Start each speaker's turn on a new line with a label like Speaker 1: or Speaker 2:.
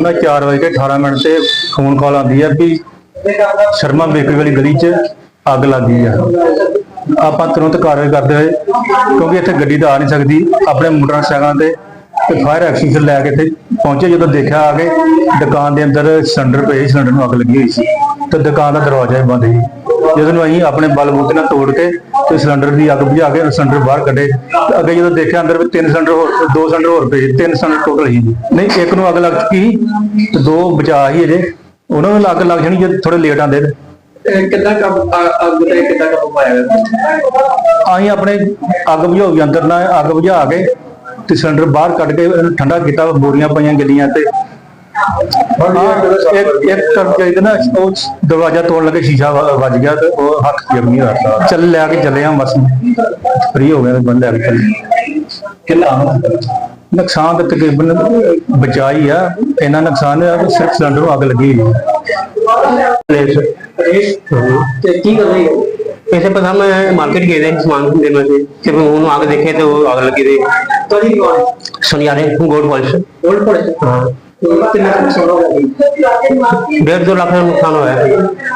Speaker 1: ਉਹਨਾਂ 4 ਵਜੇ ਕੇ 18 ਮਿੰਟ ਤੇ ਫੋਨ ਕਾਲ ਆਉਂਦੀ ਹੈ ਵੀ ਸ਼ਰਮਾ ਬੇਕਰੀ ਵਾਲੀ ਗਲੀ 'ਚ ਅੱਗ ਲੱਗ ਗਈ ਆ। ਆਪਾਂ ਤੁਰੰਤ ਕਾਰਵਾਈ ਕਰਦੇ ਹੋਏ ਕਿਉਂਕਿ ਇੱਥੇ ਗੱਡੀ ਤਾਂ ਆ ਨਹੀਂ ਸਕਦੀ ਆਪਣੇ ਮੋਟਰਸਾਈਕਲਾਂ ਤੇ ਤੇ ਫਾਇਰ ਐਕਸਟਿੰਗੁਇਸ਼ਰ ਲੈ ਕੇ ਇੱਥੇ ਪਹੁੰਚੇ ਜਦੋਂ ਦੇਖਿਆ ਆ ਕੇ ਦੁਕਾਨ ਦੇ ਅੰਦਰ ਸਿਲੰਡਰ ਪਏ ਸੀ, ਸਿਲੰਡਰ ਨੂੰ ਅੱਗ ਲੱਗੀ ਹੋਈ ਸੀ। ਤੇ ਦੁਕਾਨ ਦਾ ਦਰਵਾਜ਼ਾ ਹੀ ਬੰਦ ਸੀ। ਜਦੋਂ ਨੂੰ ਅਸੀਂ ਆਪਣੇ ਬਲਬੂਤੇ ਨਾਲ ਤੋੜ ਕੇ ਤੇ ਸਿਲੰਡਰ ਦੀ ਅੱਗ ਬੁਝਾ ਕੇ ਸਿਲੰਡਰ ਬਾਹਰ ਕੱਢੇ ਤੇ ਅੱਗੇ ਜਦੋਂ ਦੇਖਿਆ ਅੰਦਰ ਵੀ ਤਿੰਨ ਸਿਲੰਡਰ ਹੋਰ ਦੋ ਸਿਲੰਡਰ ਹੋਰ ਪਏ ਤਿੰਨ ਸਿਲੰਡਰ ਟੋਟਲ ਜੀ ਨਹੀਂ ਇੱਕ ਨੂੰ ਅੱਗ ਲੱਗ ਸੀ ਤੇ ਦੋ ਬਚਾ ਹੀ ਅਜੇ ਉਹਨਾਂ ਨੂੰ ਅੱਗ ਲੱਗ ਜਾਣੀ ਜੇ ਥੋੜੇ ਲੇਟ ਆਂਦੇ ਤੇ
Speaker 2: ਕਿੱਦਾਂ ਕੰਮ ਅੱਗ ਤੇ ਕਿੱਦਾਂ ਕੰਮ ਪਾਇਆ
Speaker 1: ਅਸੀਂ ਆਪਣੇ ਅੱਗ ਬੁਝਾਉ ਯੰਤਰ ਨਾਲ ਅੱਗ ਬੁਝਾ ਕੇ ਤੇ ਸਿਲੰਡਰ ਬਾਹਰ ਕੱਢ ਕੇ ਠੰਡਾ ਕੀਤਾ ਬੋਰੀਆਂ ਪਈਆਂ ਗਿੱਲੀਆਂ ਤੇ। ਹਾਂ, ਇੱਕ ਇੱਕ ਕਰਮਚਾਰੀ ਦੇ ਨਾ ਉਹ ਦਰਵਾਜ਼ਾ ਤੋੜਨ ਲੱਗੇ ਸ਼ੀਸ਼ਾ ਵ- ਵੱਜ ਗਿਆ ਤੇ ਉਹ ਹੱਥ ਜ਼ਖਮੀ ਹੋਇਆ ਚੱਲ ਲਿਆ ਕੇ ਚੱਲੇ ਆ ਬਸ ਫ੍ਰੀ ਹੋ ਗਿਆ ਤੇ ਬੰਦ ਲਿਆ ਕੇ ਚੱਲੇ
Speaker 2: ਕਿੰਨਾ
Speaker 1: ਨੁਕਸਾਨ ਤਾਂ ਤਕਰੀਬਨ ਬਚਾ ਹੀ ਆ ਇੰਨਾ ਨੁਕਸਾਨ ਹੈ ਕਿ ਸਿਰਫ ਸਿਲੰਡਰ ਨੂੰ ਅੱਗ ਲੱਗੀ ਹੋਈ ਹੈ
Speaker 2: ਤੇ ਕੀ ਕਰ ਰਹੀ ਹੋ
Speaker 3: ऐसे पर हम मार्केट गए थे सामान लेने से जब उन्होंने आगे देखे तो वो आग लगी थी
Speaker 2: ਤੁਹਾਡੀ ਦੁਕਾਨ
Speaker 3: सुनियारे गोल्ड पॉलिश
Speaker 2: ਗੋਲਡ ਪੜੇ
Speaker 3: हाँ
Speaker 2: तो इतना कुछ हो गया
Speaker 3: डेढ़ दो लाख में नुकसान हुआ है